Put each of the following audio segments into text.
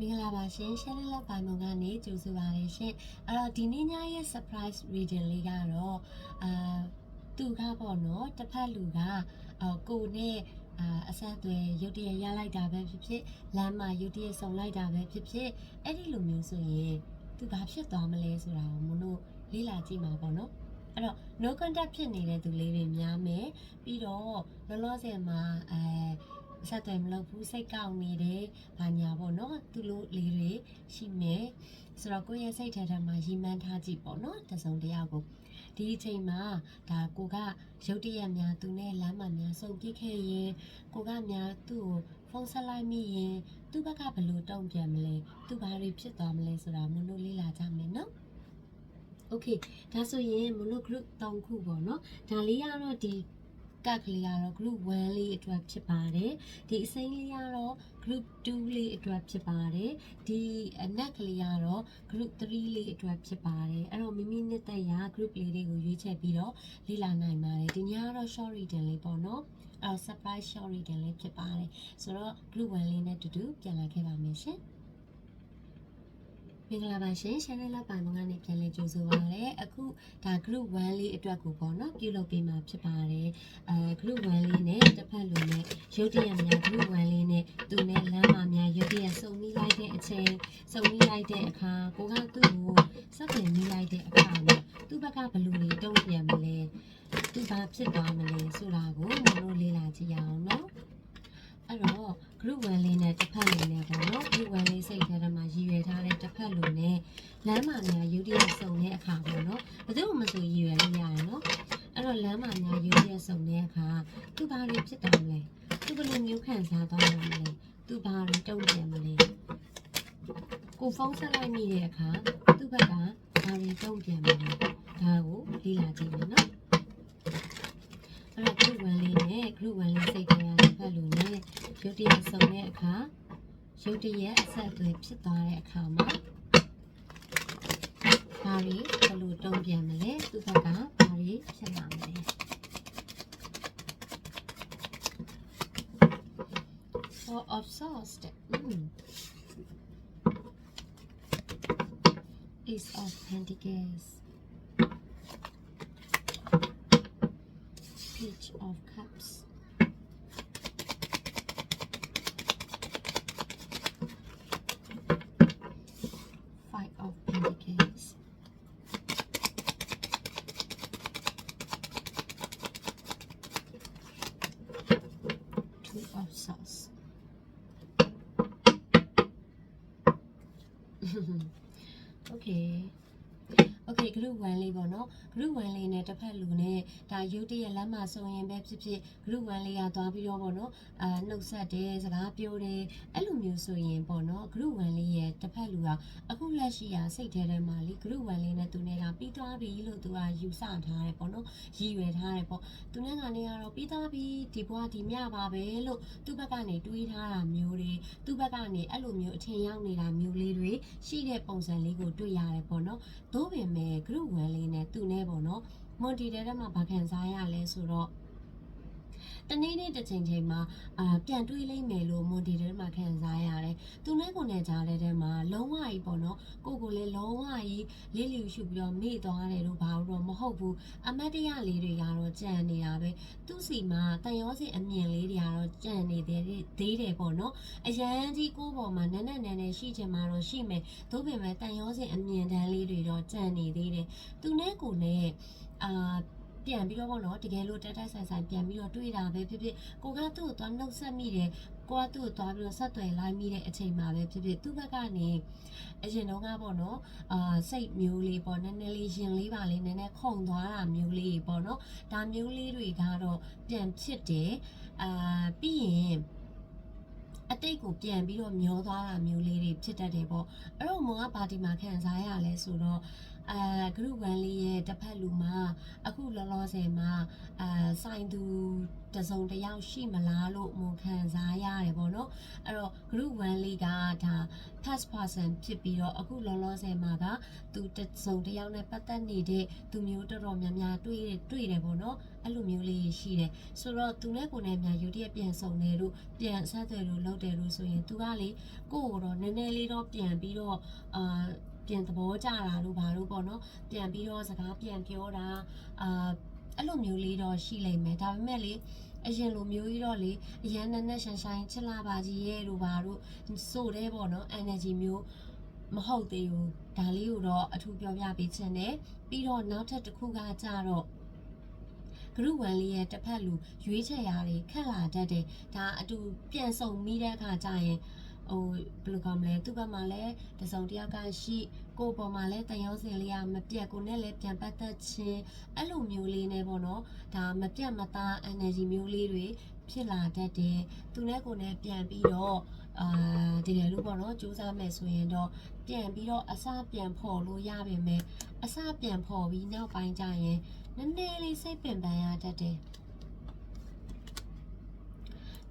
မင်္ဂလာပါရှင်ရှယ်လလက်ပိုင်မုံကနေကြိုဆိုပါရရှင်အဲ့တော့ဒီနေ့ညရဲ့ surprise reading လေးကတော့အာသူကပေါ့နော်တစ်ဖက်လူကအော်ကိုနဲ့အာအဆက်အသွယ်ရုတ်တရက်ရလိုက်တာပဲဖြစ်ဖြစ်လမ်းမှာရုတ်တရက်ဆုံလိုက်တာပဲဖြစ်ဖြစ်အဲ့ဒီလိုမျိုးဆိုရင်သူဘာဖြစ်သွားမလဲဆိုတာကိုမတို့လေ့လာကြည့်မှာပေါ့နော်အဲ့တော့ no contact ဖြစ်နေတဲ့သူလေးတွေများမယ်ပြီးတော့လောလောဆယ်မှာအဲ အဆက်အသွယ်မလုပ်ဘူးစိတ်ကောက်နေတယ် ဘာညာပေါ့နော်သူတို့လေးတွေရှိမယ်ဆိုတော့ကိုယ့်ရဲ့စိတ်ထဲထဲမှာရီမန်းထားကြည့်ပေါ့နော်တစုံတစ်ယောက်ကိုဒီအချိန်မှာဒါကိုကရုတ်တရက်များသူနဲ့လမ်းမှာများစုံပြစ်ခဲ့ရင်ကိုကများသူ့ကိုဖုန်းဆက်လိုက်မိရင်သူ့ဘက်ကဘယ်လိုတုံ့ပြန်မလဲသူဘာတွေဖြစ်သွားမလဲဆိုတာမလို့လေးလာကြမယ်နော် โอเคဒါဆိုရင်မလို့ group 3ခုပေါ့နော်ဒါလေးကတော့ဒီ ကတ်ကလေးကတော့ group 1လေးအတွက်ဖြစ်ပါတယ်ဒီအစိမ်းလေးကတော့ group 2လေးအတွက်ဖြစ်ပါတယ်ဒီအနက်ကလေးကတော့ group 3လေးအတွက်ဖြစ်ပါတယ်အဲ့တော့မိမိနှစ်သက်ရာ group လေးတွေကိုရွေးချယ်ပြီးတော့လေ့လာနိုင်ပါတယ်ဒီညကတော့ short reading လေးပေါ့နော်အဲ့တော့ surprise short reading လေးဖြစ်ပါတယ်ဆိုတော့ group 1လေးနဲ့တူတူပြန်လာခဲ့ပါမယ်ရှင် မင်္ဂလာပါရှင် channel လောက်ပိုင်မကနေပြန်လည်ကြိုဆိုပါရစေအခုဒါ group 1လေးအတွက်ကိုပေါ့နော်ပြုလုပ်ပေးမှာဖြစ်ပါတယ်အဲ group 1လေးနဲ့တစ်ဖက်လူနဲ့ရုပ်တရက်များ group 1လေးနဲ့သူနဲ့လမ်းမများရုပ်တရက်စုံမိလိုက်တဲ့အချိန်စုံမိလိုက်တဲ့အခါကိုကသူ့ကိုစက်တင်မိလိုက်တဲ့အခါမှာသူ့ဘက်ကဘယ်လိုတွေတုံ့ပြန်မလဲသူဘာဖြစ်သွားမလဲဆိုတာကိုမတို့လေ့လာကြည့်ရအောင်နော်အဲ့တော့ group 1လေးနဲ့တစ်ဖက်လူနဲ့ပေါ့နော် group 1လေးစိတ်ထဲမှာရည်ရွယ်ထားတဲ့တစ်ဖက်လူနဲ့လမ်းမများရုပ်တရက်စုံတဲ့အခါပေါ့နော်ဘယ်သူမှမဆိုရည်ရွယ်လို့ရတယ်နော်အဲ့တော့လမ်းမများရုပ်တရက်စုံတဲ့အခါသူဘာတွေဖြစ်သွားမလဲသူဘယ်လိုမျိုးခံစားသွားမှာမလဲသူဘာတွေတုံ့ပြန်မလဲကိုဖုန်းဆက်လိုက်မိတဲ့အခါသူ့ဘက်ကဘာတွေတုံ့ပြန်မလဲဒါကိုလေ့လာကြည့်မယ်နော်အဲ့တော့ group 1လေးနဲ့ group 1လေးစိတ်ထဲရတဲ့ဖ က်လူနဲ့ရုပ်တရက်စုံတဲ့အခါရုပ်တရက်အဆက်အသွယ်ဖြစ်သွားတဲ့အခါမှာဘာတွေဘယ်လိုတုံ့ပြန်မလဲသူ့ဘက်ကဘာတွေဖြစ်လာမလဲ Four of Swords တဲ့ Mm. Ace of Pentacles Page of Cups Five of Pentacles Two of Swords Okay Okay group 1လေးပေါ့နော် group 1လေးနဲ့တစ်ဖက်လူနဲ့ဒါ ရုတ်တရက်လမ်းမှာဆိုရင်ပဲဖြစ်ဖြစ် group 1လေးကသွားပြီးတော့ပေါ့နော်အာနှုတ်ဆက်တယ်စကားပြောတယ်အဲ့လိုမျိုးဆိုရင်ပေါ့နော် group 1လေးရဲ့တစ်ဖက်လူကအခုလက်ရှိရာစိတ်ထဲထဲမှာလေ group 1လေးနဲ့သူနဲ့ကပြီးသွားပြီလို့သူကယူဆထားတယ်ပေါ့နော်ရည်ရွယ်ထားတယ်ပေါ့သူနဲ့ကနေကတော့ပြီးသွားပြီဒီဘွားဒီမြပါပဲလို့သူ့ဘက်ကနေတွေးထားတာမျိုးတွေသူ့ဘက်ကနေအဲ့လိုမျိုးအထင်ရောက်နေတာမျိုးလေးတွေရှိတဲ့ပုံစံလေးကိုတွေ့ရတယ်ပေါ့နော်သို့ပင်မဲ့ group 1လေးနဲ့သူနဲ့ပေါ့နော် မွန်တီတဲထဲမှာဗခံစားရလဲဆိုတော့ တနေ့နေ့တစ်ချိန်ချိန်မှာအာပြန်တွေးလိုက်မယ်လို့မွန်တီတဲမှာခံစားရတယ်။သူနဲ့ကိုနဲ့ကြားတဲ့ထဲမှာလုံးဝကြီးပေါ့နော်ကိုကိုလည်းလုံးဝကြီးလေးလျူရှုပြီးတော့မေ့သွားတယ်လို့ဘာလို့တော့မဟုတ်ဘူး။အမတ်တရလေးတွေကတော့ကြံနေတာပဲ။သူ့စီမှာတန်ရောစင်အမြင်လေးတွေကတော့ကြံနေသေးတယ်သေးတယ်ပေါ့နော်။အရန်ကြီးကိုယ့်ပေါ်မှာနက်နက်နဲနဲရှိချင်မှာတော့ရှိမယ်။သို့ပင်မဲ့တန်ရောစင်အမြင်တန်းလေးတွေတော့ကြံနေသေးတယ်။သူနဲ့ကိုနဲ့အာ ပြန်ပြီးတော့ပေါ့နော်တကယ်လို့တက်တက်ဆိုင်ဆိုင်ပြန်ပြီးတော့တွေ့တာပဲဖြစ်ဖြစ်ကိုကသူ့ကိုသွားနှုတ်ဆက်မိတယ်ကိုကသူ့ကိုသွားပြီးတော့ဆက်သွယ်လိုက်မိတဲ့အချိန်မှာပဲဖြစ်ဖြစ်သူ့ဘက်ကနေအရင်တော့ကပေါ့နော်အာစိတ်မျိုးလေးပေါ့နည်းနည်းလေးရင်လေးပါလေးနည်းနည်းခုန်သွားတာမျိုးလေးပေါ့နော်ဒါမျိုးလေးတွေကတော့ပြန်ဖြစ်တယ်အာပြီးရင်အတိတ်ကိုပြန်ပြီးတော့မျောသွားတာမျိုးလေးတွေဖြစ်တတ်တယ်ပေါ့အဲ့တော့မောကပါတီမှာခံစားရလဲဆိုတော့ အာ group 1လေးရဲ့တစ်ဖက်လူမှာအခုလောလောဆယ်မှာအာစိုင်သူတစ်စုံတစ်ယောက်ရှိမလားလို့မခံစားရတယ်ပေါ့နော်အဲ့တော့ group 1လေးကဒါ past person ဖြစ်ပြီးတော့အခုလောလောဆယ်မှာကသူတစ်စုံတစ်ယောက်နဲ့ပတ်သက်နေတဲ့သူမျိုးတော်တော်များများတွေ့တယ်တွေ့တယ်ပေါ့နော်အဲ့လိုမျိုးလေးရှိတယ်ဆိုတော့သူနဲ့ကိုယ်နဲ့များယူတည့်ပြန်ဆုံတယ်လို့ပြန်ဆက်တယ်လို့လုပ်တယ်လို့ဆိုရင်သူကလေကိုယ့်ကိုတော့နည်းနည်းလေးတော့ပြန်ပြီးတော့အာ ပြန်သဘောကျတာလို့ဘာလို့ပေါ့နော်ပြန်ပြီးတော့စကားပြန်ပြောတာအာအဲ့လိုမျိုးလေးတော့ရှိလိမ့်မယ်ဒါပေမဲ့လေအရင်လိုမျိုးကြီးတော့လေအရန်နဲ့နဲ့ဆိုင်ဆိုင်ချစ်လာပါကြီးရဲ့လို့ဘာလို့စို့တဲ့ပေါ့နော် energy မျိုးမဟုတ်သေးဘူးဒါလေးကိုတော့အထူးပြောပြပေးချင်တယ်ပြီးတော့နောက်ထပ်တစ်ခုကကြတော့ group 1လေးရဲ့တစ်ဖက်လူရွေးချယ်ရာတွေခက်လာတတ်တယ်ဒါအတူပြန်ဆုံမိတဲ့အခါကျရင် ဟိုဘယ်လိုကောင်းမလဲသူ့ဘက်မှာလည်းတစုံတစ်ယောက်ကရှိကိုယ့်ပေါ်မှာလည်းတန်ရုံးစင်လေးကမပြတ်ကိုနဲ့လည်းပြန်ပတ်သက်ခြင်းအဲ့လိုမျိုးလေးနဲ့ပေါ့နော်ဒါမပြတ်မသား energy မျိုးလေးတွေဖြစ်လာတတ်တယ်သူနဲ့ကိုယ်နဲ့ပြန်ပြီးတော့အာတကယ်လို့ပေါ့နော်စူးစမ်းမယ်ဆိုရင်တော့ပြန်ပြီးတော့အစပြန်ဖော်လို့ရပါမယ်အစပြန်ဖော်ပြီးနောက်ပိုင်းကျရင်နည်းနည်းလေးစိတ်ပင်ပန်းရတတ်တယ်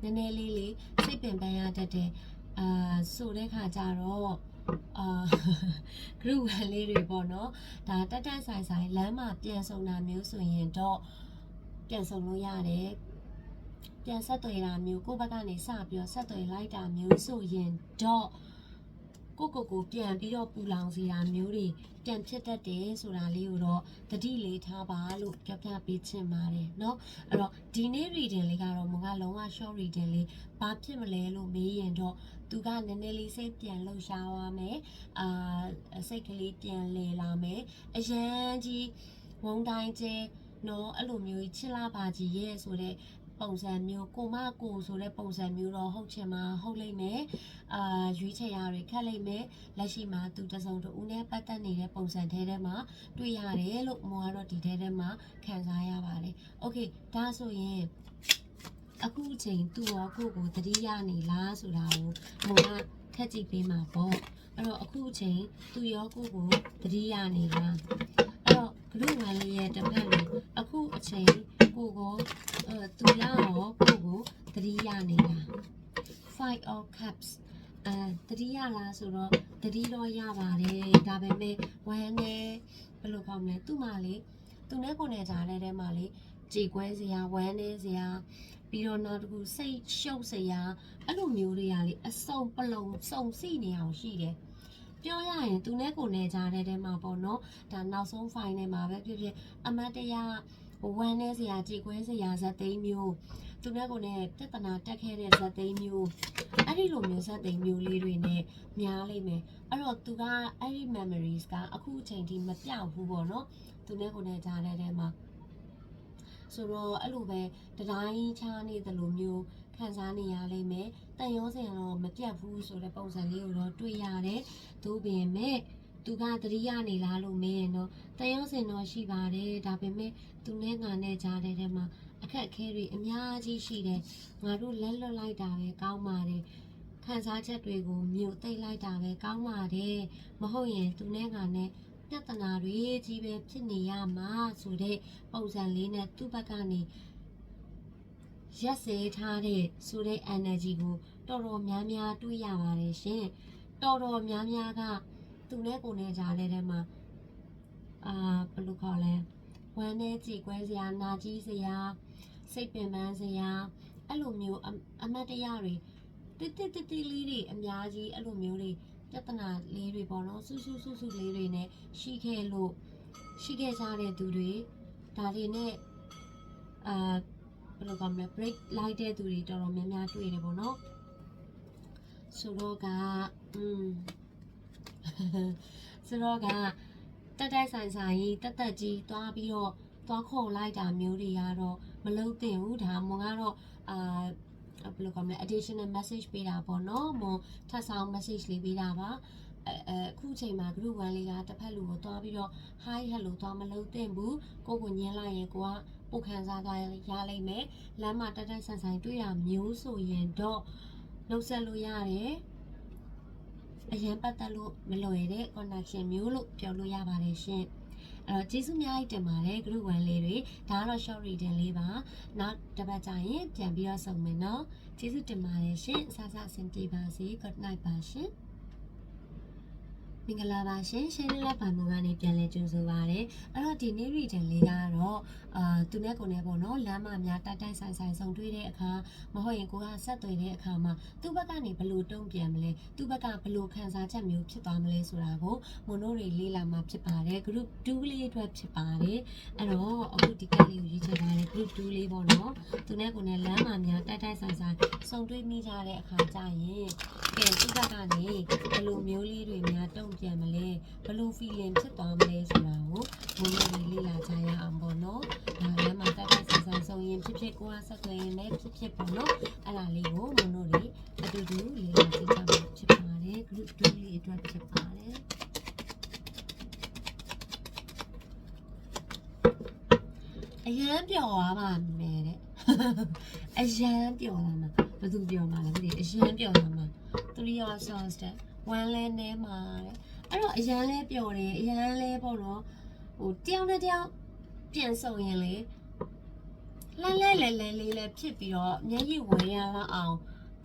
နည်းနည်းလေးလေးစိတ်ပင်ပန်းရတတ်တယ် အာဆိုတဲ့ခါကျတော့အာ group ဝင်လေးတွေပေါ့နော်ဒါတက်တက်ဆိုင်ဆိုင်လမ်းမှာပြန်ဆုံတာမျိုးဆိုရင်တော့ပြန်ဆုံလို့ရတယ်ပြန်ဆက်သွယ်တာမျိုးကိုယ့်ဘက်ကနေစပြီးတော့ဆက်သွယ်လိုက်တာမျိုးဆိုရင်တော့ကိုကိုကိုပြန်ပြီးတော့ပူလောင်စေတာမျိုးတွေပြန်ဖြစ်တတ်တယ်ဆိုတာလေးကိုတော့တတိလေးထားပါလို့ပြောပြပေးချင်ပါတယ်เนาะအဲ့တော့ဒီနေ့ reading လေးကတော့မကလုံးဝ short reading လေးဘာဖြစ်မလဲလို့မေးရင်တော့ သူကနည်းနည်းလေးစိတ်ပြန်လှုပ်ရှားသွားမယ်အာစိတ်ကလေးပြန်လေလာမယ်အရန်ကြီးဝုံတိုင်းကျဲเนาะအဲ့လိုမျိုးကြီးချစ်လာပါကြီးရဲ့ဆိုတဲ့ပုံစံမျိုးကိုမကိုဆိုတဲ့ပုံစံမျိုးတော့ဟုတ်ချင်မှာဟုတ်လိမ့်မယ်အာရွေးချယ်ရတွေခက်လိမ့်မယ်လက်ရှိမှာသူတစုံတဦးနဲ့ပတ်သက်နေတဲ့ပုံစံထဲထဲမှာတွေ့ရတယ်လို့မောကတော့ဒီထဲထဲမှာခံစားရပါတယ်โอเคဒါဆိုရင် အခုအချိန်သူရောကိုယ့်ကိုသတိရနေလားဆိုတာကိုမောကထက်ကြည့်ပေးမှာပေါ့အဲ့တော့အခုအချိန်သူရောကိုယ့်ကိုသတိရနေလားအဲ့တော့ group 1လေးရဲ့တစ်ဖက်လို့အခုအချိန်ကိုယ့်ကိုအဲသူရရောကိုယ့်ကိုသတိရနေလား five of cups အဲတတိယလားဆိုတော့တတိတော့ရပါတယ်ဒါပေမဲ့ဝမ်းနဲ့ဘယ်လိုကောင်းမလဲသူ့မှာလေသူနဲ့ကိုယ်နဲ့ကြားတဲ့ထဲမှာလေ ကြေကွဲစရာဝမ်းနေစရာပြီးတော့နောက်တစ်ခုစိတ်ရှုပ်စရာအဲ့လိုမျိုးတွေကလေအစုံပလုံစုံစီနေအောင်ရှိတယ်ပြောရရင်သူနဲ့ကိုယ်နဲ့ကြားတဲ့ထဲမှာပေါ့နော်ဒါနောက်ဆုံး file နဲ့မှာပဲဖြစ်ဖြစ်အမတ်တရားဝမ်းနေစရာကြေကွဲစရာဇက်သိမ်းမျိုးသူနဲ့ကိုယ်နဲ့ပြဿနာတက်ခဲ့တဲ့ဇက်သိမ်းမျိုးအဲ့ဒီလိုမျိုးဇက်သိမ်းမျိုးလေးတွေနဲ့များလိမ့်မယ်အဲ့တော့သူကအဲ့ဒီ memories ကအခုအချိန်ထိမပြောက်ဘူးပေါ့နော်သူနဲ့ကိုယ်နဲ့ကြားတဲ့ထဲမှာ ဆိုတော့အဲ့လိုပဲတတိုင်းချားနေသလိုမျိုးခံစားနေရလိမ့်မယ်တန်ရောစင်တော့မပြတ်ဘူးဆိုတဲ့ပုံစံလေးကိုတော့တွေ့ရတယ်သို့ပင်မဲ့သူကသတိရနေလားလို့မေးရင်တော့တန်ရောစင်တော့ရှိပါတယ်ဒါပေမဲ့သူနဲ့ငါနဲ့ကြားတဲ့ထဲမှာအခက်အခဲတွေအများကြီးရှိတယ်ငါတို့လက်လွတ်လိုက်တာပဲကောင်းပါတယ်ခံစားချက်တွေကိုမြို့သိမ့်လိုက်တာပဲကောင်းပါတယ်မဟုတ်ရင်သူနဲ့ငါနဲ့ ပြဿနာတွေကြီးပဲဖြစ်နေရမှာဆိုတဲ့ပုံစံလေးနဲ့သူ့ဘက်ကနေရက်စေထားတဲ့ဆိုတဲ့ energy ကိုတော်တော်များများတွေ့ရပါတယ်ရှင်တော်တော်များများကသူနဲ့ကိုယ်နဲ့ကြားတဲ့ထဲမှာအာဘယ်လိုခေါ်လဲဝမ်းနဲ့ကြည်ကွဲစရာနာကြီးစရာစိတ်ပင်ပန်းစရာအဲ့လိုမျိုးအအမတ်တရားတွေတိတိတိတိလေးတွေအများကြီးအဲ့လိုမျိုးတွေ ပြဿနာလေးတွေပေါ့နော်ဆူဆူဆူဆူလေးတွေနဲ့ရှိခဲ့လို့ရှိခဲ့ကြတဲ့သူတွေဒါတွေနဲ့အာဘယ်လိုကောမလဲ break လိုက်တဲ့သူတွေတော်တော်များများတွေ့တယ်ပေါ့နော်ဆိုတော့ကอืมဆိုတော့ကတက်တက်ဆိုင်ဆိုင်ကြီးတက်တက်ကြီးသွားပြီးတော့သွားခေါ်လိုက်တာမျိုးတွေကတော့မလုံးသင့်ဘူးဒါမှမဟုတ်ကတော့အာ ဘယ်လိုကောမလဲ additional message ပေးတာပေါ့နော်မထပ်ဆောင် message လေးပေးတာပါအဲအခုချိန်မှာ group 1လေးကတစ်ဖက်လူကိုသွားပြီးတော့ hi hello သွားမလုံးသင့်ဘူးကိုကိုညင်းလိုက်ရင်ကိုကပိုခံစားသွားရလိမ့်မယ်လမ်းမှာတက်တက်ဆန်ဆန်တွေ့တာမျိုးဆိုရင်တော့နှုတ်ဆက်လို့ရတယ်အရင်ပတ်သက်လို့မလွယ်တဲ့ connection မျိုးလို့ပြောလို့ရပါတယ်ရှင် အဲ့တော့ကျေးဇူးအများကြီးတင်ပါတယ် group 1လေးတွေဒါကတော့ short reading လေးပါနောက်တစ်ပတ်ကျရင်ပြန်ပြီးတော့ဆုံမယ်နော်ကျေးဇူးတင်ပါတယ်ရှင်အစားအစာအဆင်ပြေပါစေ good night ပါရှင် မင်္ဂလာပါရှင်ရှင်းလင်းလက်ပါမုံကနေပြန်လဲကြိုဆိုပါရစေအဲ့တော့ဒီနေ့ reading လေးကတော့အာသူနဲ့ကိုယ်နဲ့ပေါ့နော်လမ်းမများတိုက်တိုက်ဆိုင်ဆိုင်ဆုံတွေ့တဲ့အခါမဟုတ်ရင်ကိုကဆက်သွယ်တဲ့အခါမှာသူ့ဘက်ကနေဘလို့တုံ့ပြန်မလဲသူ့ဘက်ကဘလို့ခံစားချက်မျိုးဖြစ်သွားမလဲဆိုတာကိုမွန်တို့တွေလေ့လာမှာဖြစ်ပါတယ် group 2လေးအတွက်ဖြစ်ပါတယ်အဲ့တော့အခုဒီကလေးကိုရေးချင်တာလေ group 2လေးပေါ့နော်သူနဲ့ကိုယ်နဲ့လမ်းမများတိုက်တိုက်ဆိုင်ဆိုင်ဆုံတွေ့မိကြတဲ့အခါကျရင်ကဲသူ့ဘက်ကနေဘလို့မျိုးလေးတွေများတုံ့ပြန်မလဲဘလို့ feeling ဖြစ်သွားမလဲဆိုတာကိုမွန်တို့တွေလေ့လာကြရအောင်ပေါ့နော်ဒါလည်းမတက်တက်ဆန်ဆန်ဆုံးရင်ဖြစ်ဖြစ်ကိုယ်ကဆက်သွယ်ရင်လည်းဖြစ်ဖြစ်ပေါ့နော်အဲ့ဒါလေးကိုမတို့တွေအတူတူလေးလာကြည့်ကြမှာဖြစ်ပါတယ် group 2လေးအတွက်ဖြစ်ပါတယ်အရန်ပျော်သွားပါမယ်တဲ့အရန်ပျော်လာမှာဘယ်သူပျော်မှာလဲမသိဘူးအရန်ပျော်လာမှာ3 hour songs တဲ့ one လဲနဲမှာတဲ့ အဲ့တော့အရန်လဲပျော်တယ်အရန်လဲပေါ့နော်ဟိုတယောက်နဲ့တယောက်ပြန်ဆုံရင်လေလဲလဲလဲလဲလေးလဲဖြစ်ပြီးတော့မျက်ရည်ဝင်ရလောက်အောင်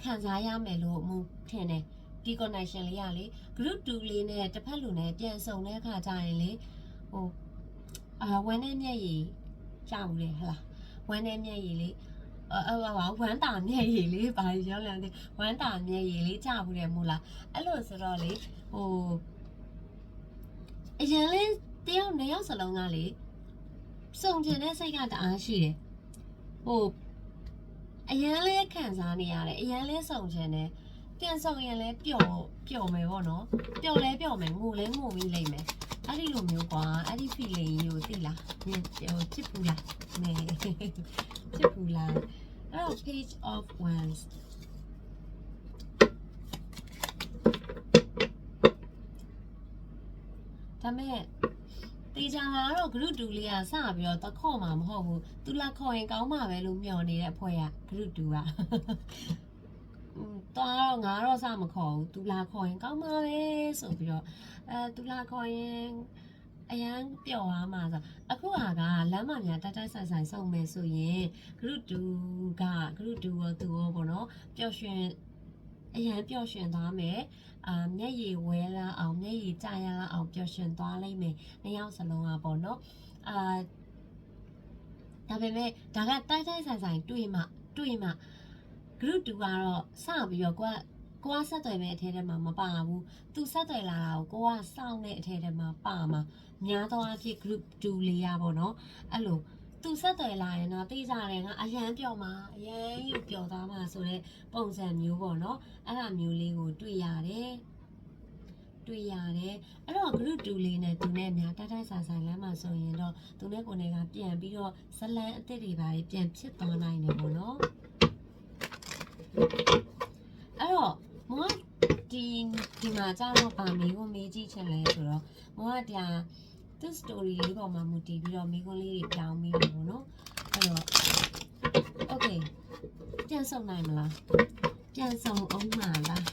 ခံစားရမယ်လို့မထင်တယ်ဒီ connection လေးကလေ group 2လေးနဲ့တစ်ဖက်လူနဲ့ပြန်ဆုံတဲ့အခါကျရင်လေဟိုအာဝမ်းနဲ့မျက်ရည်ကြောက်တယ်ဟလားဝမ်းနဲ့မျက်ရည်လေးအော်အော်ဝမ်းတာမျက်ရည်လေးဘာပြောလဲလဲဝမ်းတာမျက်ရည်လေးကြောက်ဘူးတယ်မို့လားအဲ့လိုဆိုတော့လေဟို အရင်လေးတယောက်နှစ်ယောက်စလုံးကလေစုံကျင်တဲ့စိတ်ကတအားရှိတယ်ဟိုအရန်လဲခံစားနေရတယ်အရန်လဲစုံကျင်တယ်ပြန်စုံရင်လဲပျော်ပျော်မယ်ပေါ့နော်ပျော်လဲပျော်မယ်ငိုလဲငိုပြီးလိမ့်မယ်အဲ့ဒီလိုမျိုးကွာအဲ့ဒီ feeling ကြီးကိုသိလားဟိုဖြစ်ဘူးလားမဲဖြစ်ဘူးလားအဲ့တော့ page of wands ဒါမဲ့တေချာလာတော့ group 2လေးကစပြီးတော့တခေါ့မှာမဟုတ်ဘူးသူလာခေါ်ရင်ကောင်းမှာပဲလို့မျှော်နေတဲ့အဖွဲ့က group 2ကอืมတော့ငါတော့စမခေါ်ဘူးသူလာခေါ်ရင်ကောင်းမှာပဲဆိုပြီးတော့အဲသူလာခေါ်ရင်အရန်ပျော်သွားမှာဆိုအခုဟာကလမ်းမများတက်တက်ဆိုင်ဆိုင်စုံမယ်ဆိုရင် group 2က group 2ရောသူရောပေါ့နော်ပျော်ရွှင်အရန်ပျော်ရွှင်သွားမယ် အာမျက်ရည်ဝဲလာအောင်မျက်ရည်ကျရလာအောင်ပျော်ရွှင်သွားလိမ့်မယ်နှစ်ယောက်စလုံးကပေါ့နော်အာဒါပေမဲ့ဒါကတိုက်တိုက်ဆိုင်ဆိုင်တွေ့မှတွေ့မှ group 2ကတော့စပြီးတော့ကိုကကိုကဆက်သွယ်မဲ့အထဲထဲမှာမပါဘူးသူဆက်သွယ်လာတာကိုကိုကစောင့်တဲ့အထဲထဲမှာပါမှာများသောအားဖြင့် group 2လေးရပါတော့အဲ့လို သူဆက်သွယ်လာရင်တော့သိကြတယ်ငါအရန်ပျော်မှာအရန်ယူပျော်သွားမှာဆိုတဲ့ပုံစံမျိုးပေါ့နော်အဲ့ဒါမျိုးလေးကိုတွေ့ရတယ်တွေ့ရတယ်အဲ့တော့ group 2လေးနဲ့သူနဲ့များတိုက်တိုက်ဆိုင်ဆိုင်လမ်းမှာဆိုရင်တော့သူနဲ့ကိုယ်နဲ့ကပြန်ပြီးတော့ဇလန်အစ်စ်တွေပါပြန်ဖြစ်သွားနိုင်တယ်ပေါ့နော်အဲ့တော့မောကဒီဒီမှာကြာတော့ဗာမေကိုမေးကြည့်ချင်လဲဆိုတော့မောကတရား သူ story လေးပေါ်မှာမူတည်ပြီးတော့မိခွန်းလေးတွေပြောင်းပြီးတော့ပေါ့နော်အဲ့တော့ okay ပြန်ဆောင်နိုင်မလားပြန်ဆောင်အောင်မှာလား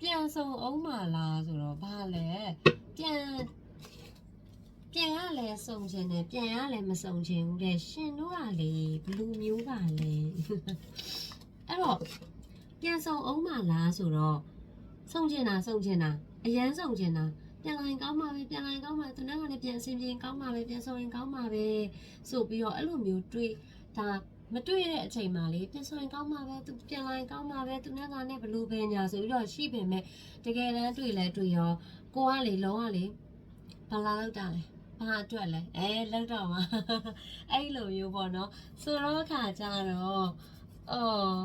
ပြန်ဆောင်အောင်မှာလားဆိုတော့ဘာလဲပြန် ပြန်ရလဲစုံချင်တယ်ပြန်ရလဲမ စုံချင်ဘူးတဲ့ရှင်တို့ကလေဘလူမျိုးပါလေအဲ့တော့ပြန်စုံအောင်မလားဆိုတော့စုံချင်တာစုံချင်တာအရန်စုံချင်တာပြန်လာရင်ကောင်းပါပဲပြန်လာရင်ကောင်းပါသူနဲ့ကလည်းပြန်အဆင်ပြေရင်ကောင်းပါပဲပြန်စုံရင်ကောင်းပါပဲဆိုပြီးတော့အဲ့လိုမျိုးတွေးဒါမတွေ့ရတဲ့အချိန်မှာလေပြန်ဆိုရင်ကောင်းမှာပဲသူပြန်လာရင်ကောင်းမှာပဲသူနဲ့ကနဲ့ဘလူပဲညာဆိုပြီးတော့ရှိပင်မဲ့တကယ်တမ်းတွေ့လဲတွေ့ရောကိုကလေလုံးဝလေဘာလာလောက်တာလဲ ဘာအတွက်လဲအဲလောက်တော့မှာအဲ့လိုမျိုးပေါ့နော်ဆိုတော့ခါကြတော့အော်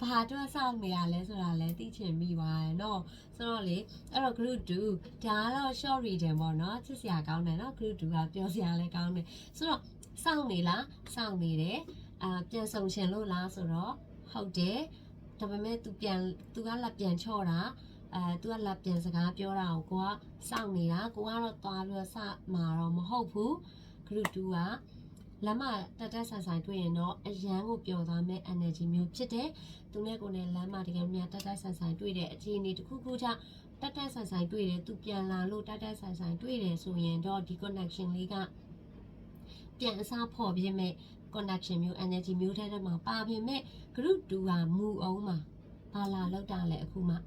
ဘာအတွက်စောင့်နေရလဲဆိုတာလဲသိချင်မိပါတယ်เนาะဆိုတော့လေအဲ့တော့ group 2ဒါကတော့ short reading ပေါ့နော်ချစ်စရာကောင်းတယ်เนาะ group 2ကပြောစရာလည်းကောင်းတယ်ဆိုတော့စောင့်နေလားစောင့်နေတယ်အာပြန်ဆောင်ရှင်လို့လားဆိုတော့ဟုတ်တယ်ဒါပေမဲ့ तू ပြန် तू ကလာပြန်ချော့တာ အဲသူကလာပြန်စကားပြောတာကိုကိုကစောင့်နေတာကိုကတော့သွားပြီးတော့စမှာတော့မဟုတ်ဘူး group 2ကလမ်းမတက်တက်ဆန်ဆန်တွေ့ရင်တော့အရန်ကိုပျော်သွားမဲ့ energy မျိုးဖြစ်တယ်သူနဲ့ကိုယ်နဲ့လမ်းမတကယ်များတက်တက်ဆန်ဆန်တွေ့တဲ့အခြေအနေတစ်ခုခုကြောင့်တက်တက်ဆန်ဆန်တွေ့တယ်သူပြန်လာလို့တက်တက်ဆန်ဆန်တွေ့တယ်ဆိုရင်တော့ဒီ connection လေးကပြန်အစားဖော်ပြမဲ့ connection မျိုး energy မျိုးထဲထဲမှာပါပြင်မဲ့ group 2ကမူအောင်မှာဘာလာလောက်တာလဲအခုမှ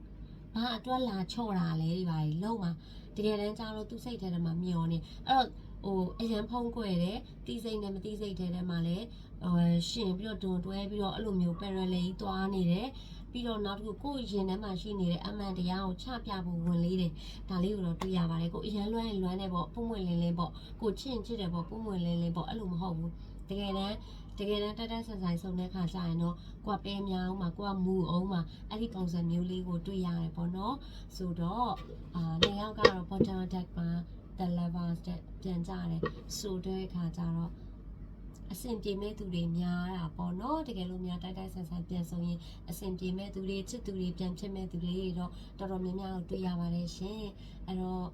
ဘာအတွက်လာချော့တာလဲဒီပါလေလုံးမှာတကယ်တမ်းကျတော့သူစိတ်ထဲထဲမှာမျောနေအဲ့တော့ဟိုအရန်ဖုံးကွယ်တယ်တီးစိတ်နဲ့မတီးစိတ်ထဲထဲမှာလည်းဟိုရှင်ပြီးတော့ဒွန်တွဲပြီးတော့အဲ့လိုမျိုး parallel ကြီးသွားနေတယ်ပြီးတော့နောက်တစ်ခုကိုယ်ရင်ထဲမှာရှိနေတဲ့အမှန်တရားကိုချပြဖို့ဝင်လေးတယ်ဒါလေးကိုတော့တွေ့ရပါတယ်ကိုအရန်လွမ်းရင်လွမ်းတယ်ပေါ့ပုံမွင့်လင်းလင်းပေါ့ကိုချင့်ချစ်တယ်ပေါ့ပုံမွင့်လင်းလင်းပေါ့အဲ့လိုမဟုတ်ဘူးတကယ်တမ်း တကယ်တမ်းတက်တက်ဆန်ဆန်ဆုံးတဲ့ခါကျရင်တော့ကိုကပဲမြောင်းမှာကိုကမူအောင်မှာအဲ့ဒီပုံစံမျိုးလေးကိုတွေ့ရတယ်ပေါ့နော်ဆိုတော့အာနေရောက်ကတော့ bottom deck မှာ the levels တဲ့ပြန်ကြတယ်ဆိုတဲ့အခါကျတော့အဆင်ပြေမဲ့သူတွေများတာပေါ့နော်တကယ်လို့များတိုက်တိုက်ဆန်ဆန်ပြန်ဆုံးရင်အဆင်ပြေမဲ့သူတွေချစ်သူတွေပြန်ဖြစ်မဲ့သူတွေတော့တော်တော်များများကိုတွေ့ရပါတယ်ရှင်အဲ့တော့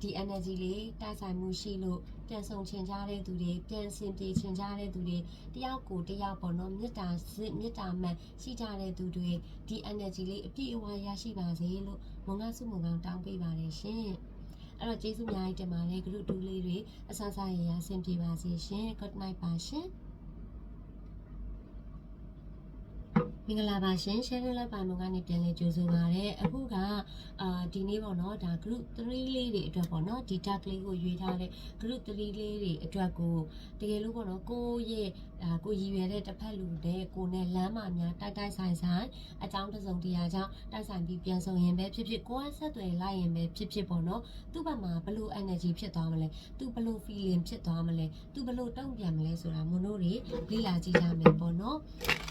ဒီ energy လေးတိုက်ဆိုင်မှုရှိလို့ ပြန်ဆောင်ချင်ကြတဲ့သူတွေပြန်ဆင်ပြေချင်ကြတဲ့သူတွေတယောက်ကိုတယောက်ပေါ့နော်မေတ္တာစစ်မေတ္တာမှန်ရှိကြတဲ့သူတွေဒီ energy လေးအပြည့်အဝရရှိပါစေလို့မုံငါစုမုံကောင်တောင်းပေးပါတယ်ရှင်အဲ့တော့ကျေးဇူးအများကြီးတင်ပါတယ် group 2လေးတွေအဆဆရရဆင်ပြေပါစေရှင် good night ပါရှင် မင်္ဂလာပါရှင် share လိုက်ပါမုံကနေပြန်လည်ကြိုဆိုပါရစေအခုကအာဒီနေ့ပေါ့နော်ဒါ group 3လေးတွေအတွက်ပေါ့နော်ဒီ tag လေးကိုရွေးထားတဲ့ group 3လေးတွေအတွက်ကိုတကယ်လို့ပေါ့နော်ကိုယ့်ရဲ့အာကိုရည်ရွယ်တဲ့တစ်ဖက်လူတဲ့ကိုနဲ့လမ်းမများတိုက်တိုက်ဆိုင်ဆိုင်အကြောင်းတစ်စုံတရာကြောင့်တိုက်ဆိုင်ပြီးပြန်ဆောင်ရင်ပဲဖြစ်ဖြစ်ကိုယ်ကဆက်သွယ်လိုက်ရင်ပဲဖြစ်ဖြစ်ပေါ့နော်သူ့ဘက်မှာဘလို့ energy ဖြစ်သွားမလဲသူဘလို့ feeling ဖြစ်သွားမလဲသူဘလို့တုံ့ပြန်မလဲဆိုတာမနို့တွေလေ့လာကြည့်ကြမယ်ပေါ့နော်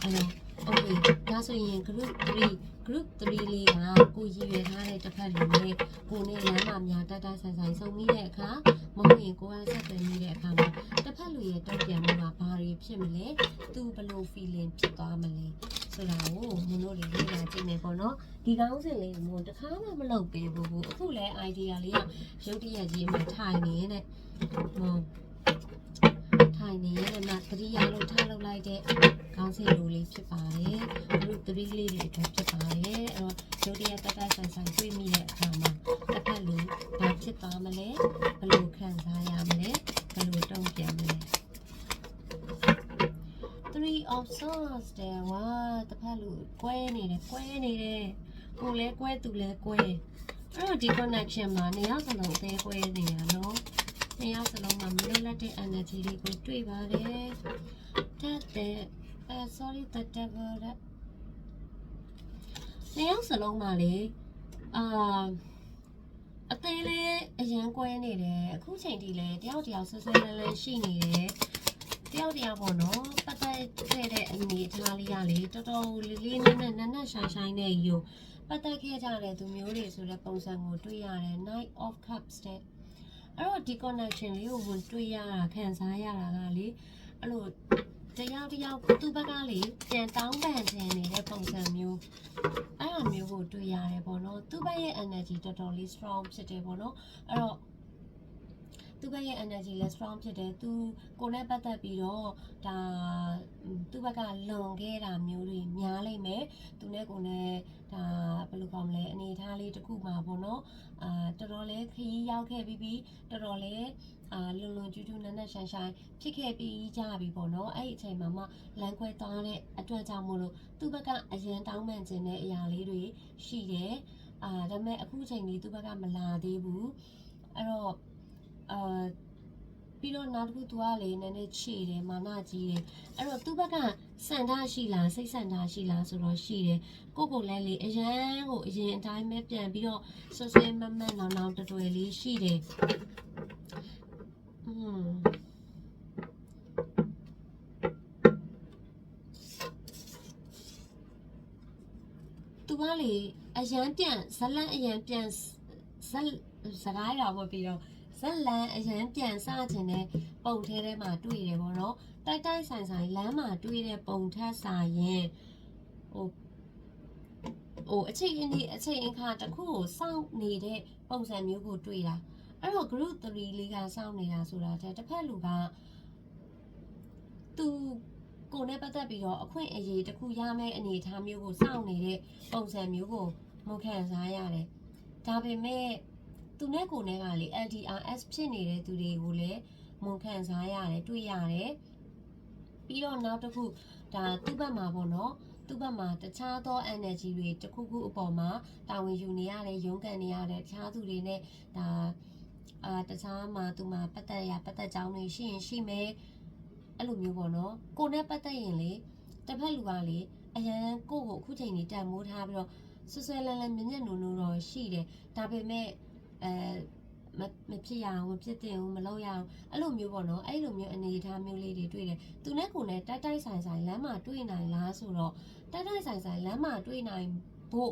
အဲတော့ okay ဒါဆိုရင် group 3 group 3လေးကကိုရည်ရွယ်ထားတဲ့တစ်ဖက်လူနဲ့ကိုနဲ့လမ်းမများတက်တက်ဆိုင်ဆိုင်ဆုံမိတဲ့အခါမဟုတ်ရင်ကိုယ်ကဆက်သွယ်မိတဲ့အခါမှာတစ်ဖက်လူရဲ့တုံ့ပြန်မှုကဘာတွေဖြစ်မလဲသူဘလို့ feeling ဖြစ်သွားမလဲဆိုတာကိုမနို့တွေလေ့လာကြည့်မယ်ပေါ့နော်ဒီကောင်းစဉ်လေးကိုတခါမှမလုပ်ပေးဘူးဘူးအခုလဲ idea လေးကရုပ်တရက်ကြီးမှာထိုင်နေတဲ့ဟို ထိုင်နေတဲ့မှာသတိရလို့ထားလုပ်လိုက်တဲ့ကောင်းစဉ်လိုလေးဖြစ်ပါတယ်ဘုသတိလေးတွေအတွက်ဖြစ်ပါတယ်အဲ့တော့ရုပ်တရက်တက်တက်ဆန်ဆန်တွေ့မိတဲ့အခါမှာတစ်ဖက်လူဘာဖြစ်သွားမလဲဘယ်လိုခံစားရမလဲဘယ်လိုတုံ့ပြန်မလဲ three of swords တဲ့ဝါတစ်ဖက်လူကွဲနေတယ်ကွဲနေတယ်ကိုယ်လဲကွဲသူလဲကွဲအဲ့တော့ဒီ connection မှာနေရာစလုံးအသေးကွဲနေတာနော် နေရာစလုံးမှာမလွတ်လပ်တဲ့ energy တွေကိုတွေ့ပါတယ်တက်တဲ့အဲ sorry တက်တဲ့ဘာလဲနေရာစလုံးမှာလေအာအသေးလေးအရန်ကွဲနေတယ်အခုချိန်ထိလဲတယောက်တယောက်ဆွဆွဲလန်းလန်းရှိနေတယ်တယောက်တယောက်ပေါ့နော်ပတ်သက်ခဲ့တဲ့အနေအထားလေးကလေတော်တော်လေးလေးနက်နက်နက်နက်ရှိုင်းရှိုင်းနဲ့ယူပတ်သက်ခဲ့ကြတဲ့သူမျိုးတွေဆိုတဲ့ပုံစံကိုတွေ့ရတယ် Night of Cups တဲ့ အဲ့တော့ဒီ connection လေးကိုဝင်တွေ့ရတာခံစားရတာကလေအဲ့လိုတယောက်တယောက်သူ့ဘက်ကလေပြန်တောင်းပန်ခြင်းနေတဲ့ပုံစံမျိုးအဲ့လိုမျိုးကိုတွေ့ရတယ်ပေါ့နော်သူ့ဘက်ရဲ့ energy တော်တော်လေး strong ဖြစ်တယ်ပေါ့နော်အဲ့တော့ သူ့ဘက်ရဲ့ energy လည်း strong ဖြစ်တယ်သူကိုယ်နဲ့ပတ်သက်ပြီးတော့ဒါသူ့ဘက်ကလွန်ခဲ့တာမျိုးတွေများလိမ့်မယ်သူနဲ့ကိုယ်နဲ့ဒါဘယ်လိုကောင်းမလဲအနေအထားလေးတစ်ခုမှာပေါ့နော်အာတော်တော်လေးခရီးရောက်ခဲ့ပြီးပြီးတော်တော်လေးအာလွန်လွန်ကျူးကျူးနက်နက်ရှိုင်းရှိုင်းဖြစ်ခဲ့ပြီးကြပြီပေါ့နော်အဲ့ဒီအချိန်မှာမှလမ်းခွဲသွားတဲ့အတွက်ကြောင့်မို့လို့သူ့ဘက်ကအရန်တောင်းပန်ခြင်းတဲ့အရာလေးတွေရှိတယ်အာဒါပေမဲ့အခုအချိန်လေးသူ့ဘက်ကမလာသေးဘူးအဲ့တော့ အာပြီးတော့နောက်တစ်ခုသူကလေနည်းနည်းခြေတယ်မာနကြီးတယ်အဲ့တော့သူ့ဘက်ကစန္ဒရှိလားစိတ်စန္ဒရှိလားဆိုတော့ရှိတယ်ကိုကိုလည်းလေအရန်ကိုအရင်အတိုင်းပဲပြန်ပြီးတော့ဆွဆွဲမတ်မတ်နောင်နောင်တတွယ်လေးရှိတယ်อืมသူကလေအရန်ပြန်ဇလန့်အရန်ပြန်ဇက်စကားရပါပြီးတော့ ဇက်လန်အရန်ပြန်စခြင်းနဲ့ပုံထဲထဲမှာတွေ့တယ်ပေါ့နော်တိုက်တိုက်ဆိုင်ဆိုင်လမ်းမှာတွေ့တဲ့ပုံထက်စာရင်ဟိုဟိုအချိန်အနေအချိန်အခါတစ်ခုကိုစောင့်နေတဲ့ပုံစံမျိုးကိုတွေ့တာအဲ့တော့ group 3လေးကစောင့်နေတာဆိုတာတဲ့တစ်ဖက်လူကသူကိုယ်နဲ့ပတ်သက်ပြီးတော့အခွင့်အရေးတစ်ခုရမယ့်အနေအထားမျိုးကိုစောင့်နေတဲ့ပုံစံမျိုးကိုမခံစားရတယ်ဒါပေမဲ့ သူနဲ့ကိုယ်နဲ့ကလေ LDRS ဖြစ်နေတဲ့သူတွေကိုလည်းမခံစားရတယ်တွေ့ရတယ်ပြီးတော့နောက်တစ်ခုဒါသူ့ဘက်မှာပေါ့နော်သူ့ဘက်မှာတခြားသော energy တွေတစ်ခုခုအပေါ်မှာတာဝန်ယူနေရတယ်ရုန်းကန်နေရတယ်တခြားသူတွေနဲ့ဒါအာတခြားမှာသူမှာပတ်သက်ရပတ်သက်ကြောင်းတွေရှိရင်ရှိမယ်အဲ့လိုမျိုးပေါ့နော်ကိုနဲ့ပတ်သက်ရင်လေတစ်ဖက်လူကလေအရန်ကိုယ့်ကိုအခုချိန်ကြီးတန်မိုးထားပြီးတော့ဆွဆွဲလန်းလန်းမြညံ့နုံနုံတော့ရှိတယ်ဒါပေမဲ့ အဲမမဖြစ်ရအောင်မဖြစ်တင်ဘူးမလုပ်ရအောင်အဲ့လိုမျိုးပေါ့နော်အဲ့လိုမျိုးအနေအထားမျိုးလေးတွေတွေ့တယ်သူနဲ့ကိုယ်နဲ့တိုက်တိုက်ဆိုင်ဆိုင်လမ်းမှာတွေ့နိုင်လားဆိုတော့တက်တက်ဆိုင်ဆိုင်လမ်းမှာတွေ့နိုင်ဖို့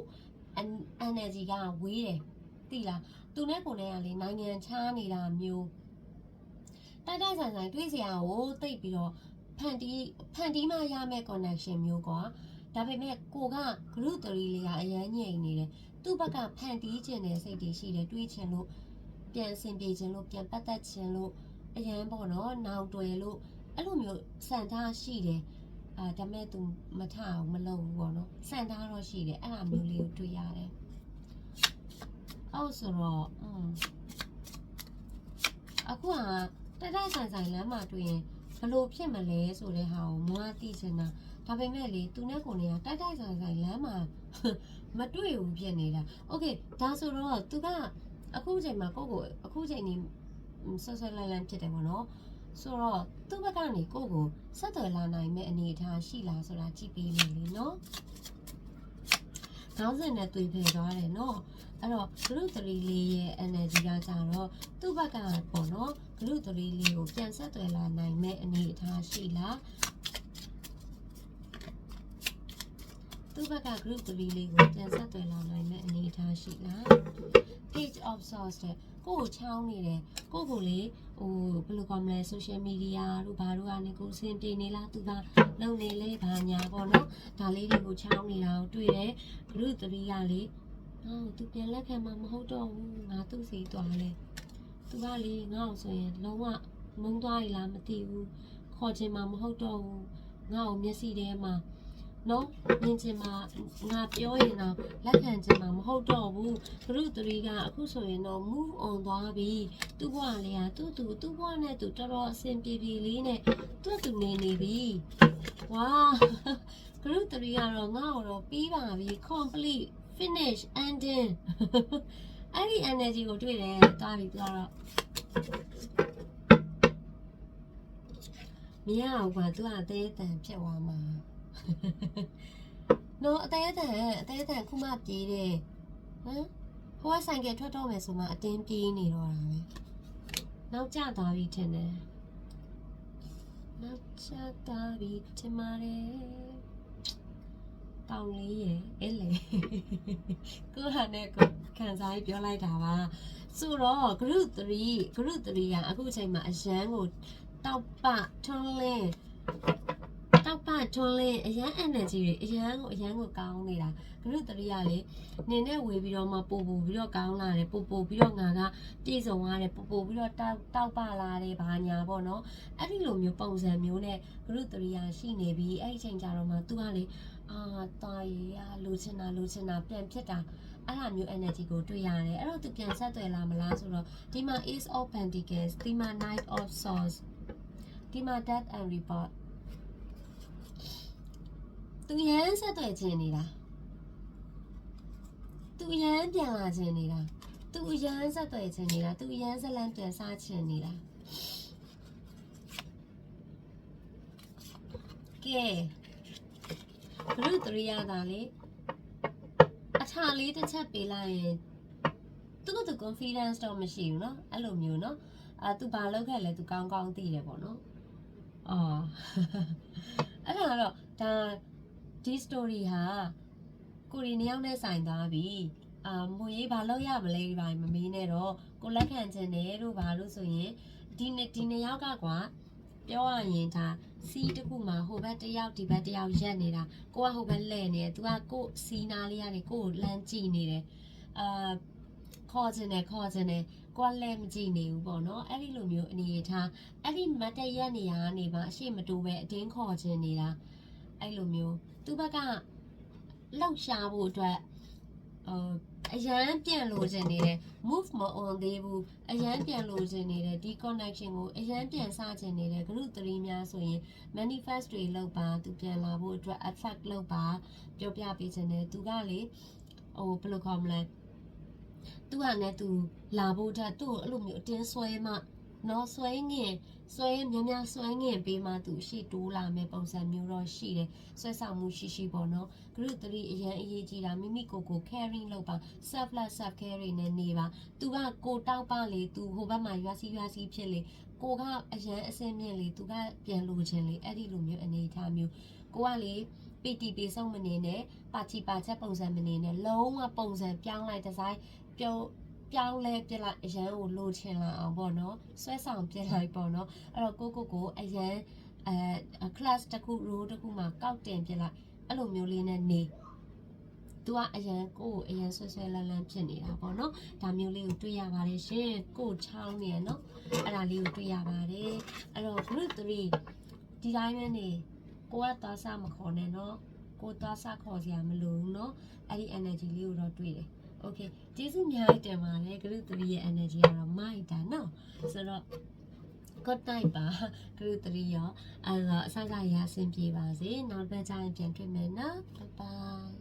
en- energy ကဝေးတယ်သိလားသူနဲ့ကိုယ်နဲ့ကလေနိုင်ငံခြားနေတာမျိုးတက်တက်ဆိုင်ဆိုင်တွေ့စရာကိုသိပ်ပြီးတော့ဖန်တီးဖန်တီးမှရမယ့် connection မျိုးကွာဒါပေမဲ့ကိုက group 3လေးကအရန်ညိတ်နေတယ် သူ့ဘက်ကဖန်တီးခြင်းတဲ့စိတ်တွေရှိတယ်တွေးချင်လို့ပြန်ဆင်ပြေခြင်းလို့ပြန်ပတ်သက်ခြင်းလို့အရန်ပေါ့နော်နောင်တွယ်လို့အဲ့လိုမျိုးစံထားရှိတယ် အာဒါမဲ့ तू မထအောင်မလုပ်ဘူးပေါ့နော်စံထားတော့ရှိတယ်အဲ့ဒါမျိုးလေးကိုတွေ့ရတယ်အောက်ဆိုတော့อืมအခုကတက်တက်ဆိုင်ဆိုင်လမ်းမှာတွေ့ရင်ဘလို့ဖြစ်မလဲဆိုတဲ့ဟာကိုမွားသိချင်တာဒါပေမဲ့လေသူနဲ့ကိုယ်နဲ့ကတက်တက်ဆိုင်ဆိုင်လမ်းမှာ မတွေ့ဘူးဖြစ်နေတာโอเคဒါဆိုတော့ तू ကအခုချိန်မှာကိုယ့်ကိုအခုချိန်นี้ဆွဆွလန်းလန်းဖြစ်တယ်ပေါ့နော် ဆိုတော့သူ့ဘက်ကနေကိုယ့်ကိုဆက်သွယ်လာနိုင်မဲ့အနေအထားရှိလားဆိုတာကြည့်ပြီးမယ်လေနော်။ခေါင်းစဉ်နဲ့တွေ့ဖယ်သွားတယ်နော်။အဲ့တော့ group 3လေးရဲ့ energy ကကြတော့သူ့ဘက်ကပေါ့နော် group 3လေးကိုပြန်ဆက်သွယ်လာနိုင်မဲ့အနေအထားရှိလား။ သူ့ဘက်က group 3လေးကိုပြန်ဆက်သွယ်လာနိုင်မဲ့အနေအထားရှိလား။ page of source တဲ့ကိုယ့်ကိုချောင်းနေတယ်ကိုယ့်ကိုလေဟိုဘယ်လိုကောမလဲ social media တို့ဘာတို့ကနေကိုယ်စင်ပြေနေလားသူကလုံနေလေဘာညာပေါ့နော်ဒါလေးတွေကိုချောင်းနေတာကိုတွေ့တယ် group 3ကလေအော်သူပြန်လက်ခံမှာမဟုတ်တော့ဘူးငါသူ့စီသွားလဲသူကလေငါ့ကိုဆိုရင်လုံးဝမုန်းသွားရလားမသိဘူးခေါ်ချင်မှာမဟုတ်တော့ဘူးငါ့ကိုမျက်စိထဲမှာ နော်မြင်ချင်မှာငါပြောရင်တော့လက်ခံချင်မှာမဟုတ်တော့ဘူး group 3ကအခုဆိုရင်တော့ move on သွားပြီသူ့ဘဝလေးကသူ့သူသူ့ဘဝနဲ့သူတော်တော်အဆင်ပြေပြေလေးနဲ့သူ့သူနေနေပြီဝါ group 3ကတော့ငါ့ကိုတော့ပြီးပါပြီ complete finish ending အဲ့ဒီ energy ကိုတွေ့တယ်သွားပြီသူကတော့မရအောင်ကွာသူကအသေးအတန်ဖြစ်သွားမှာ နော်အသေးအတန်အသေးအတန်ခုမှပြေးတယ်ဟမ်ဟိုကဆိုင်ကယ်ထွက်တော့မယ်ဆိုမှအတင်းပြေးနေတော့တာပဲနောက်ကျသွားပြီထင်တယ်နောက်ကျသွားပြီထင်ပါတယ်တောင်းလေးရယ်အဲ့လေကိုဟာနဲ့ကိုခံစားပြီးပြောလိုက်တာပါဆိုတော့ group 3 group 3ကအခုအချိန်မှာအရန်ကိုတောက်ပထွန်းလင်းတောက်ပ ထွန်းလင်းအရန် energy တွေအရန်ကိုအရန်ကိုကောင်းနေတာ group 3ကလေနင်းနဲ့ဝေပြီးတော့မှပို့ပို့ပြီးတော့ကောင်းလာတယ်ပို့ပို့ပြီးတော့ငါကပြည်စုံရတယ်ပို့ပို့ပြီးတော့တောက်တောက်ပလာတယ်ဘာညာပေါ့နော်အဲ့ဒီလိုမျိုးပုံစံမျိုးနဲ့ group 3ရာရှိနေပြီအဲ့ဒီချိန်ကြတော့မှ तू ကလေအာတာရီရလိုချင်တာလိုချင်တာပြန်ဖြစ်တာအဲ့လိုမျိုး energy ကိုတွေ့ရတယ်အဲ့တော့ तू ပြန်ဆက်သွယ်လာမလားဆိုတော့ဒီမှာ ace of pentacles ဒီမှာ knight of swords ဒီမှာ death and rebirth သူရမ်းဆက်သွယ်ခြင်းနေတာသူရမ်းပြန်လာခြင်းနေတာ သူအရန်ဆက်သွယ်ခြင်းနေတာသူအရန်ဇလန်ပြန်စားခြင်းနေတာကဲဘလူတရိယာသာလေအထာလေးတစ်ချက်ပေးလိုက်ရင်သူကသူ confidence တော့မရှိဘူးเนาะအဲ့လိုမျိုးเนาะအာသူဘာလုပ်ခဲ့လဲသူကောင်းကောင်းသိတယ်ပေါ့နော်အော်အဲ့ဒါကတော့ဒါ ဒီ story ဟာကိုရီနှစ်ယောက်နဲ့ဆိုင်သွားပြီအာမွေရေးဘာလို့ရမလဲဒီပိုင်းမမေးနဲ့တော့ကိုလက်ခံခြင်းနဲ့တို့ဘာလို့ဆိုရင်ဒီနှစ်ဒီနှစ်ယောက်ကကွာပြောရရင်ဒါစီးတစ်ခုမှာဟိုဘက်တစ်ယောက်ဒီဘက်တစ်ယောက်ရက်နေတာကိုကဟိုဘက်လဲနေတယ်သူကကို့စီးနာလေးကနေကို့ကိုလမ်းကြည့်နေတယ်အာခေါ်ချင်တယ်ခေါ်ချင်တယ်ကိုကလဲမကြည့်နေဘူးပေါ့နော်အဲ့ဒီလိုမျိုးအနေအထားအဲ့ဒီမတ်တရက်နေရကနေမှအရှိမတိုးပဲအတင်းခေါ်ချင်နေတာ အဲ့လိုမျိုးသူ့ဘက်ကလောက်ရှားဖို့အတွက်ဟိုအရန်ပြန်လို့ချင်နေတယ် move မ on သေးဘူးအရန်ပြန်လို့ချင်နေတယ်ဒီ connection ကိုအရန်ပြန်စချင်နေတယ် group 3များဆိုရင် manifest တွေလောက်ပါသူပြန်လာဖို့အတွက် effect လောက်ပါပြောပြပေးချင်တယ်သူကလေဟိုဘယ်လိုခေါ်မလဲသူကလည်းသူလာဖို့အတွက်သူ့ကိုအဲ့လိုမျိုးအတင်းဆွဲမှနော်ဆွဲငင် ဆွဲများများဆွဲငင်ပေးမှသူရှေ့တိုးလာမယ်ပုံစံမျိုးတော့ရှိတယ်ဆွဲဆောင်မှုရှိရှိပေါ့နော် group 3အရန်အရေးကြီးတာမိမိကိုယ်ကို caring လုပ်ပါ self love self care နဲ့နေပါသူကကိုတောက်ပါလေသူဟိုဘက်မှာရွာစီရွာစီဖြစ်လေကိုကအရန်အစင်းမြင့်လေသူကပြန်လိုချင်လေအဲ့ဒီလိုမျိုးအနေအထားမျိုးကိုကလေပီတီပေဆုံးမနေနဲ့ပါချီပါချက်ပုံစံမနေနဲ့လုံးဝပုံစံပြောင်းလိုက်ဒီဇိုင်းပြုံး ပြောင်းလဲပြစ်လိုက်အရန်ကိုလိုချင်လာအောင်ပေါ့နော်ဆွဲဆောင်ပြစ်လိုက်ပေါ့နော်အဲ့တော့ကိုကိုကိုအရန်အဲ class တစ်ခု row တစ်ခုမှာကောက်တင်ပြစ်လိုက်အဲ့လိုမျိုးလေးနဲ့နေသူကအရန်ကိုယ့်ကိုအရန်ဆွဲဆွဲလန်းလန်းဖြစ်နေတာပေါ့နော်ဒါမျိုးလေးကိုတွေ့ရပါတယ်ရှင်ကိုယ်ချောင်းနေရနော်အဲ့ဒါလေးကိုတွေ့ရပါတယ်အဲ့တော့ group 3ဒီတိုင်းပဲနေကိုကသွားစားမခေါ်နဲ့နော်ကိုသွားစားခေါ်စရာမလိုဘူးနော်အဲ့ဒီ energy လေးကိုတော့တွေ့တယ် okay ကျေးဇူးအများကြီးတင်ပါတယ် group 3ရဲ့ energy ကတော့မိုက်တာနော်ဆိုတော့ good night ပါ group 3ရောအဲ့တော့အစားအစာရအဆင်ပြေပါစေနောက်တစ်ပတ်ကျရင်ပြန်တွေ့မယ်နော် bye bye